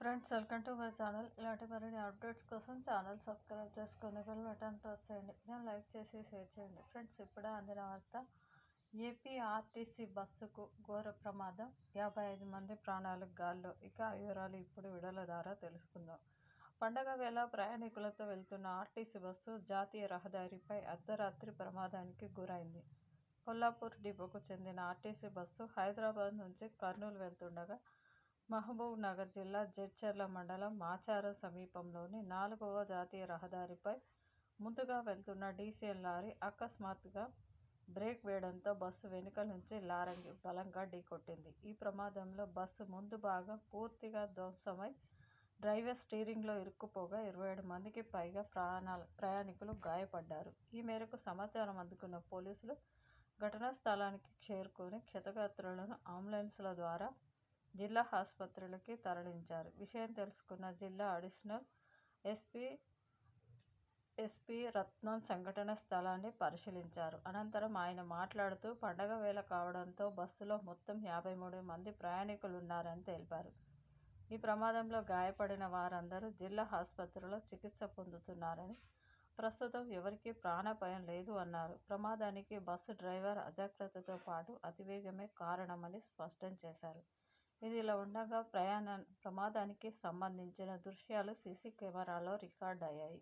Friends welcome to my channel. ఇలాంటి మరిన్ని updates కోసం ఛానల్ సబ్స్క్రైబ్ చేసుకుని బెల్ బటన్ ప్రెస్ చేయండి. నేను లైక్ చేసి షేర్ చేయండి. ఫ్రెండ్స్ ఇప్పుడే అందిన వార్త. ఏపీ ఆర్టీసీ బస్సుకు ఘోర ప్రమాదం. యాభై ఐదు మంది ప్రాణాలకు గాల్లో. ఇక వివరాలు ఇప్పుడు విడుదల ద్వారా తెలుసుకుందాం. పండగ వేళ ప్రయాణికులతో వెళ్తున్న ఆర్టీసీ బస్సు జాతీయ రహదారిపై అర్ధరాత్రి ప్రమాదానికి గురైంది. కొల్లాపూర్ డిపోకు చెందిన ఆర్టీసీ బస్సు హైదరాబాద్ నుంచి కర్నూలు వెళ్తుండగా మహబూబ్ నగర్ జిల్లా జడ్చర్ల మండలం మాచారం సమీపంలోని నాలుగవ జాతీయ రహదారిపై ముందుగా వెళ్తున్న డీసీఎల్ లారీ అకస్మాత్తుగా బ్రేక్ వేయడంతో బస్సు వెనుక నుంచి లారంగి బలంగా ఢీకొట్టింది. ఈ ప్రమాదంలో బస్సు ముందు భాగం పూర్తిగా ధ్వంసమై డ్రైవర్ స్టీరింగ్లో ఇరుక్కుపోగా ఇరవై ఏడు మందికి పైగా ప్రాణాలు ప్రయాణికులు గాయపడ్డారు. ఈ మేరకు సమాచారం అందుకున్న పోలీసులు ఘటనా స్థలానికి చేరుకొని క్షతగాత్రులను అంబులెన్సుల ద్వారా జిల్లా ఆసుపత్రులకి తరలించారు. విషయం తెలుసుకున్న జిల్లా అడిషనల్ ఎస్పీ ఎస్పీ రత్నం సంఘటన స్థలాన్ని పరిశీలించారు. అనంతరం ఆయన మాట్లాడుతూ పండగ వేళ కావడంతో బస్సులో మొత్తం యాభై మూడు మంది ప్రయాణికులు ఉన్నారని తెలిపారు. ఈ ప్రమాదంలో గాయపడిన వారందరూ జిల్లా ఆసుపత్రిలో చికిత్స పొందుతున్నారని ప్రస్తుతం ఎవరికీ ప్రాణాపాయం లేదు అన్నారు. ప్రమాదానికి బస్సు డ్రైవర్ అజాగ్రత్తతో పాటు అతివేగమే కారణమని స్పష్టం చేశారు. ఇదిలా ఉండగా ప్రయాణ ప్రమాదానికి సంబంధించిన దృశ్యాలు సీసీ కెమెరాలో రికార్డ్ అయ్యాయి.